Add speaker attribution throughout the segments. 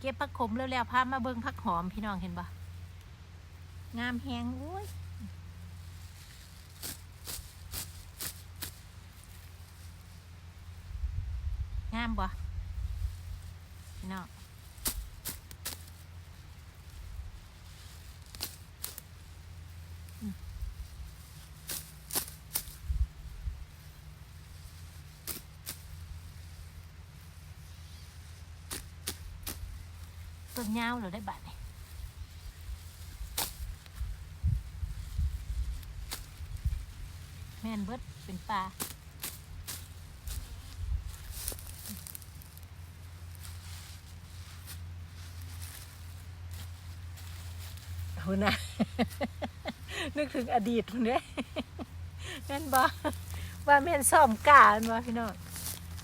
Speaker 1: เก็บผักขมแล้วแล้วพามาเบิ่งผักหอมพี่น้องเห็นปะงามแหงอุ้ยงามบ่พี่น้อง ต้นยาวเหราได้บาทนี่แม่นเบิดเป็นปลาเอานะนึกถึงอดีตพุ่นเด้แม่นบ่ว่าแม่นซ่อมกาแม่นบ่พี่น้อง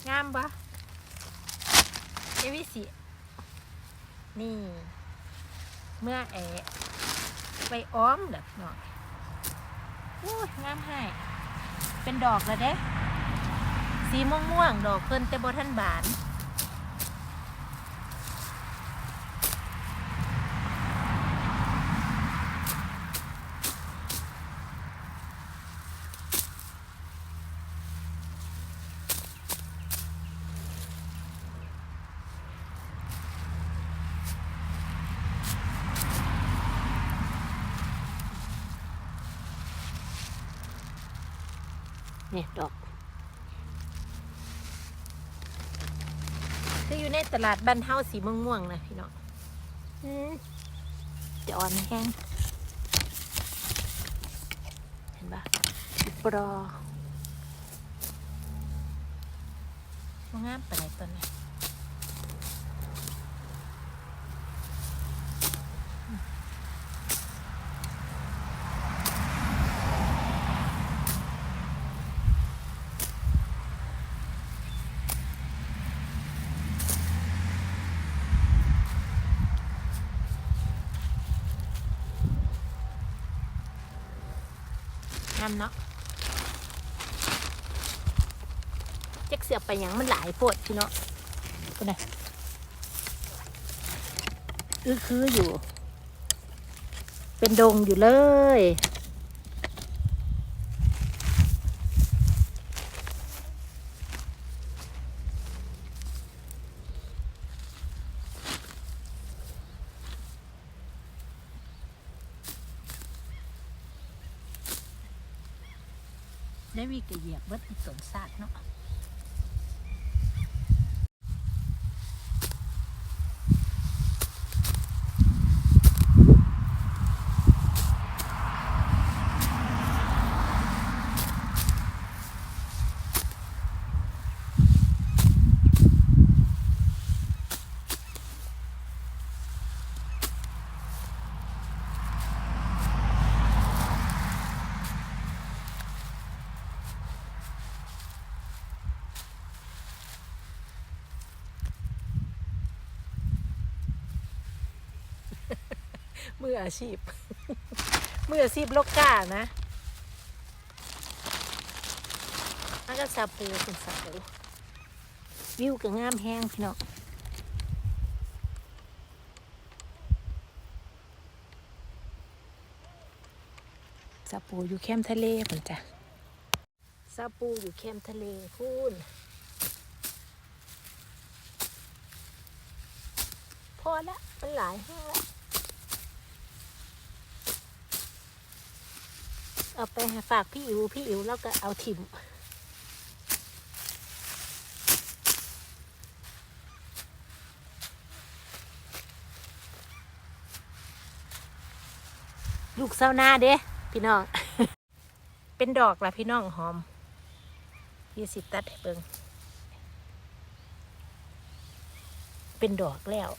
Speaker 1: งามบ่เอวิสิ นี่ เมื่อแอะไปอ้อมเด้อพี่น้องโอ้ยงามให้เป็นดอกแล้วเด้สีม่วงๆดอกเพิ่นแต่บ่ทันบาน เนี่ยดอกคืออยู่ในตลาดบ้านเฮาสีม่วงม่วงๆนะพี่น้องอืมจะอ่อนแห้ง เห็นปะอีปรอมันงามไปไหนต้นนี้ งามเนาะเจ๊กเสียบไปหยังมันหลายโพดพี่เนาะคนไหนะอือคืออยู่ เป็นดงอยู่เลย ได้วีกระเหยียบเบิดอีกสวนสัตว์เนาะ มืออาชีพ มืออาชีพโลกก้านะอันก็ซาปูเป็นซาปูวิวก็งามแห้งพี่น้องซาปูอยู่แคมทะเลผมจ้ะซาปูอยู่แคมทะเลพูนพอละมันหลายแห้งละ เอาไปฝากพี่อิ๋วพี่อิ๋วแล้วก็เอาถิ่มลูกเศร้าหน้าเด้พี่น้อง เป็นดอกละพี่น้องหอมพี่สิตัดเบิงเป็นดอกแล้ว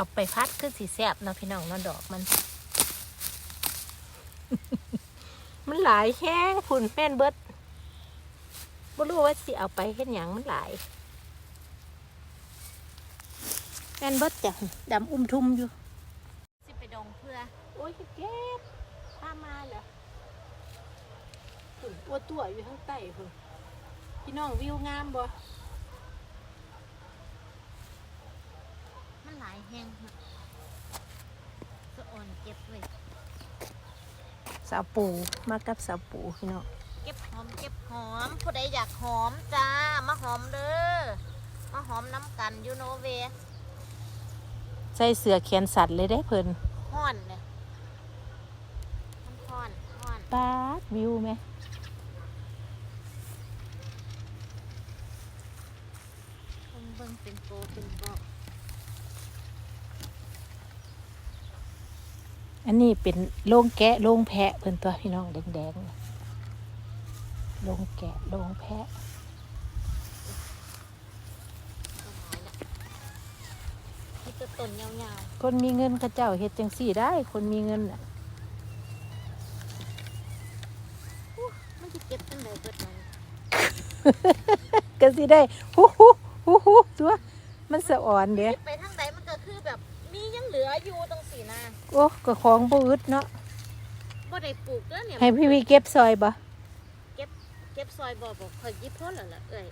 Speaker 1: เอาไปพัดคือสีแสบเนาะพี่น้องเนาะดอกมัน มันหลายแห้งผุนแม่นเบิดบ่รู้ว่าสิเอาไปเฮ็ดหยังมันหลายแม่นเบิดจ้ะดำอุ้มทุ่มอยู่ สิไปดองเพื่อ
Speaker 2: เอ
Speaker 1: อ้ยเก็บพามาเหรอฝุ่นอ้วตัวอยู่ข้างใต้พุ่นพี่น้องวิวงามบ่
Speaker 2: มันหลาย แห้งค่ะสะอ่อนเก็บเลย
Speaker 1: สาวปูมากับสาวปูพี่น้อง
Speaker 2: เก็บหอมเก็บหอมผู้ใดอยากหอมจ้ามาหอมเด้อมาหอมน้ำกันอยูโนเว
Speaker 1: ใส่เสื้อแขนสัตว์เลยได้เพิ่น
Speaker 2: ห้อนเนี่ยมันห้อนห้อน
Speaker 1: ปาดวิวไหม
Speaker 2: เบิ่งเบิ่งเป็นโกเป็นบอก
Speaker 1: อันนี้เป็นโรงแกะโรงแพะเพิ่นตัวพี่น้องแดงๆนี่โรงแกะโรงแพะ
Speaker 2: ต้นไม้ละที่ตัวต้นยาว
Speaker 1: คนมีเงินเขาเจ้าเฮ็ดจังสี่ได้ คนมีเงินน่ะ
Speaker 2: ๆมันจะเก็บตั้งแต่เกิดมัน
Speaker 1: ก็สิได้ฮู้ฮู้ฮู้ฮู้ตัว มันสะอ่อนเด้
Speaker 2: ไปทาง ออยู่ตรงสีนา
Speaker 1: โอ้ก็ของบ่อึดเนาะ
Speaker 2: บ่ได้ปลูกแล้วเนี่ย
Speaker 1: ให้พี่วีเก็บซอยบ่
Speaker 2: เก็บซอยบ่บอกข่อยหยิบพ้นแล้วล่ะเอ้ย